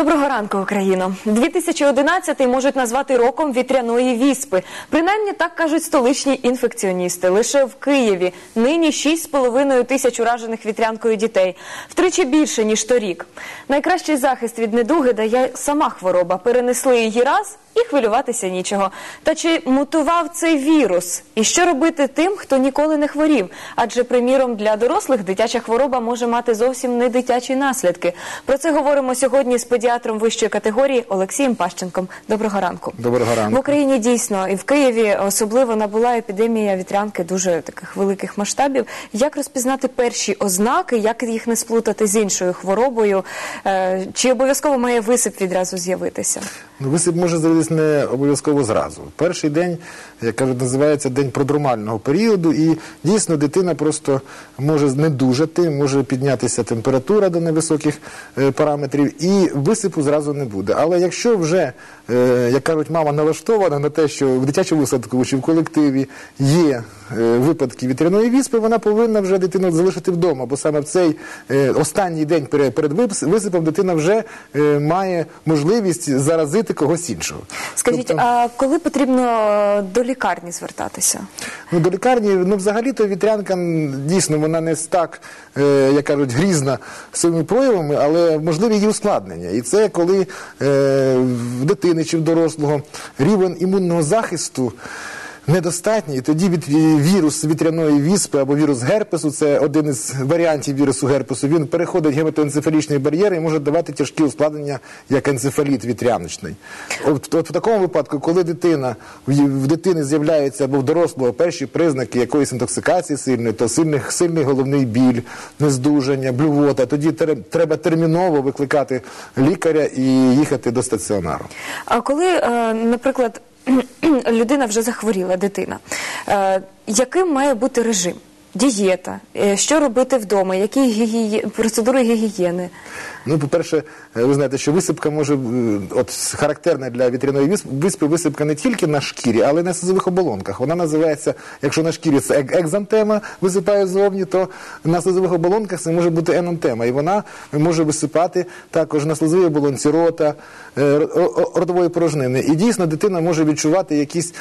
Доброго ранку, Україно. 2011 можуть назвати роком вітряної віспи. Принаймні так кажуть столичні інфекціоністи. Лише в Києві нині 6,5 тисяч уражених вітрянкою дітей. Втричі більше, ніж торік. Найкращий захист від недуги дає сама хвороба. Перенесли її раз і хвилюватися нічого. Та чи мутував цей вірус? І що робити тим, хто ніколи не хворів? Адже, приміром, для дорослих дитяча хвороба може мати зовсім не дитячі наслідки. Про це говоримо сьогодні з педіатром вищої категорії Олексієм Пащенком. Доброго ранку. Доброго ранку. В Україні дійсно і в Києві особливо набула епідемія вітрянки дуже таких великих масштабів. Як розпізнати перші ознаки, як їх не сплутати з іншою хворобою? Е, Чи обов'язково має висип відразу з'явитися? Ну, висип може з'явитися не обов'язково зразу. Перший день, як кажуть, називається день продромального періоду, і дійсно дитина просто може знедужати, може піднятися температура до невисоких е, параметрів, і висипу зразу не буде. Але якщо вже, е, як кажуть, мама налаштована на те, що в дитячому садку чи в колективі є е, випадки вітряної віспи, вона повинна вже дитину залишити вдома, бо саме в цей останній день перед, висипом дитина вже має можливість заразити когось іншого. Скажіть, Тобто- а коли потрібно е, до лікарні звертатися? Ну, до лікарні, ну, взагалі-то вітрянка дійсно вона не так, е, як кажуть, грізна своїми проявами, але можливі її ускладнення. І це коли е, в дитини чи в дорослого рівень імунного захисту. Недостатній, і тоді від вірус вітряної віспи або вірус герпесу, це один із варіантів вірусу герпесу, він переходить гематоенцефалічний бар'єр і може давати тяжкі ускладнення, як енцефаліт вітряночний. От, от в такому випадку, коли дитина в, дитини з'являються або в дорослого перші признаки якоїсь інтоксикації сильної, то сильний, сильний головний біль, нездужання, блювота, тоді треба терміново викликати лікаря і їхати до стаціонару. А коли, е, наприклад, людина вже захворіла, дитина, е, яким має бути режим? Дієта, Е, що робити вдома, які гігіє... процедури гігієни? Ну, по-перше, е, ви знаєте, що висипка може, е, от характерна для вітряної висп- виспи, висипка не тільки на шкірі, але й на слизових оболонках. Вона називається, якщо на шкірі це ек- екзантема висипає зовні, то на слизових оболонках це може бути енантема. І вона може висипати також на слизовій оболонці рота, ро- о- ротової порожнини. І дійсно дитина може відчувати якісь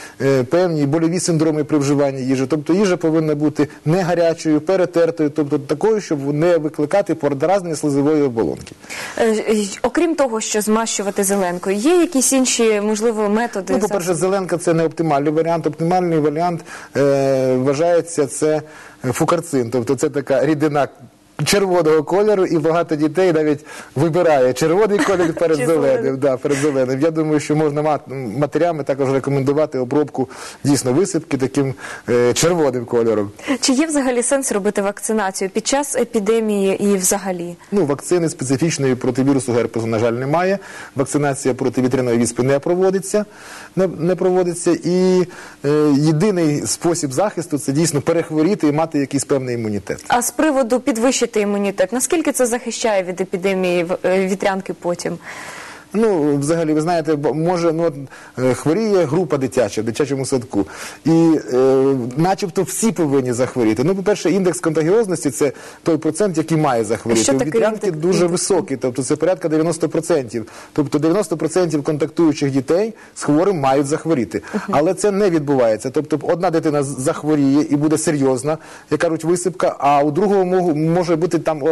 певні больові синдроми при вживанні їжі. Тобто їжа повинна бути не гарячою, перетертою, тобто такою, щоб не викликати подразнення слизової оболонки. Е, е, Окрім того, що змащувати зеленкою, є якісь інші, можливо, методи? Ну, по-перше, зеленка це не оптимальний варіант. Оптимальний варіант е, вважається це фукарцин, тобто це така рідина. Червоного кольору, і багато дітей навіть вибирає червоний колір перед зеленим. Да, перед зеленим. Я думаю, що можна матерями також рекомендувати обробку дійсно висипки таким е, червоним кольором. Чи є взагалі сенс робити вакцинацію під час епідемії і взагалі? Ну, вакцини специфічної проти вірусу герпесу, на жаль, немає. Вакцинація проти вітряної віспи не проводиться. Не, не проводиться. І е, єдиний спосіб захисту це дійсно перехворіти і мати якийсь певний імунітет. А з приводу підвищити імунітет, наскільки це захищає від епідемії е, вітрянки потім? Ну, взагалі, ви знаєте, може, ну, е, хворіє група дитяча в дитячому садку, і е, начебто всі повинні захворіти. Ну, по-перше, індекс контагіозності це той процент, який має захворіти. Вітрянки дуже високий, тобто це порядка 90%. Тобто 90% контактуючих дітей з хворим мають захворіти. Але це не відбувається. Тобто одна дитина захворіє і буде серйозна, як кажуть, висипка, а у другого може бути там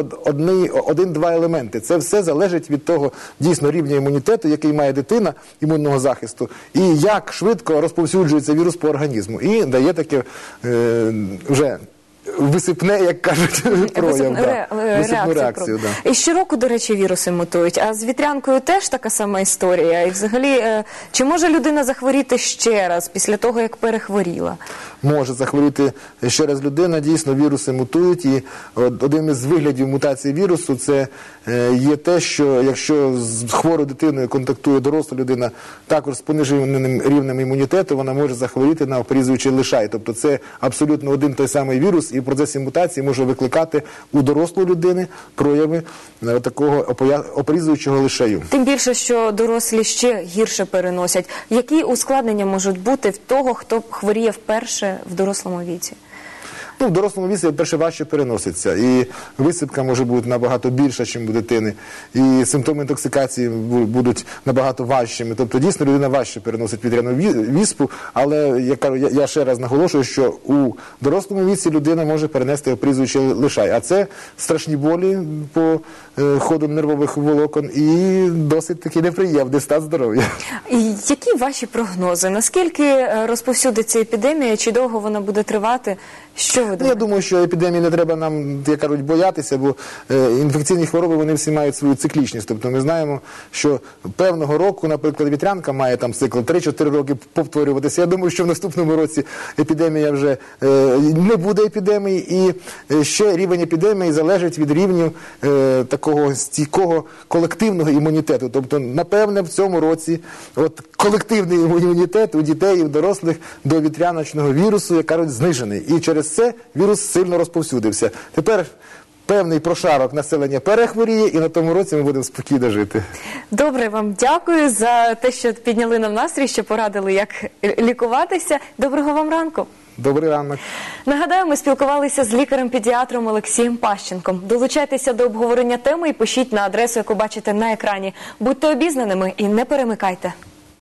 один-два елементи. Це все залежить від того дійсно рівня імунітету, який має дитина імунного захисту, і як швидко розповсюджується вірус по організму. І дає таке е, вже висипне, як кажуть, прояв. Да. Е, реакцію реакцію. Да. І щороку, до речі, віруси мутують. А з вітрянкою теж така сама історія. І взагалі, е, чи може людина захворіти ще раз після того, як перехворіла? може захворіти ще раз людина. Дійсно, віруси мутують, і один із виглядів мутації вірусу це е, є те, що якщо з хворою дитиною контактує доросла людина, також з пониженим рівнем імунітету, вона може захворіти на опрізуючий лишай. Тобто це абсолютно один той самий вірус, і в процесі мутації може викликати у дорослої людини прояви е, такого опорізуючого лишею. Тим більше, що дорослі ще гірше переносять. Які ускладнення можуть бути в того, хто хворіє вперше в дорослому віці? Ну, в дорослому віці, перше, важче переноситься. І висипка може бути набагато більша, ніж у дитини. І симптоми інтоксикації будуть набагато важчими. Тобто, дійсно, людина важче переносить ві- віспу. Але я, я, ще раз наголошую, що у дорослому віці людина може перенести опризуючий лишай. А це страшні болі по е, ходу нервових волокон і досить таки неприємний стан здоров'я. Які ваші прогнози? Наскільки е, розповсюдиться епідемія? Чи довго вона буде тривати? Що ви Ну, я думаю, що епідемії не треба нам, як кажуть, боятися, бо е, інфекційні хвороби вони всі мають свою циклічність. Тобто ми знаємо, що певного року, наприклад, вітрянка має там цикл 3-4 роки повторюватися. Я думаю, що в наступному році епідемія вже е, не буде епідемії, і е, ще рівень епідемії залежить від рівню е, такого стійкого колективного імунітету. Тобто, напевне, в цьому році от колективний імунітет у дітей і в дорослих до вітряночного вірусу, як кажуть, знижений. І через це вірус сильно розповсюдився. Тепер певний прошарок населення перехворіє, і на тому році ми будемо спокійно жити. Добре, вам дякую за те, що підняли нам настрій, що порадили, як лікуватися. Доброго вам ранку. Добрий ранок. Нагадаю, ми спілкувалися з лікарем-педіатром Олексієм Пащенком. Долучайтеся до обговорення теми і пишіть на адресу, яку бачите на екрані. Будьте обізнаними і не перемикайте.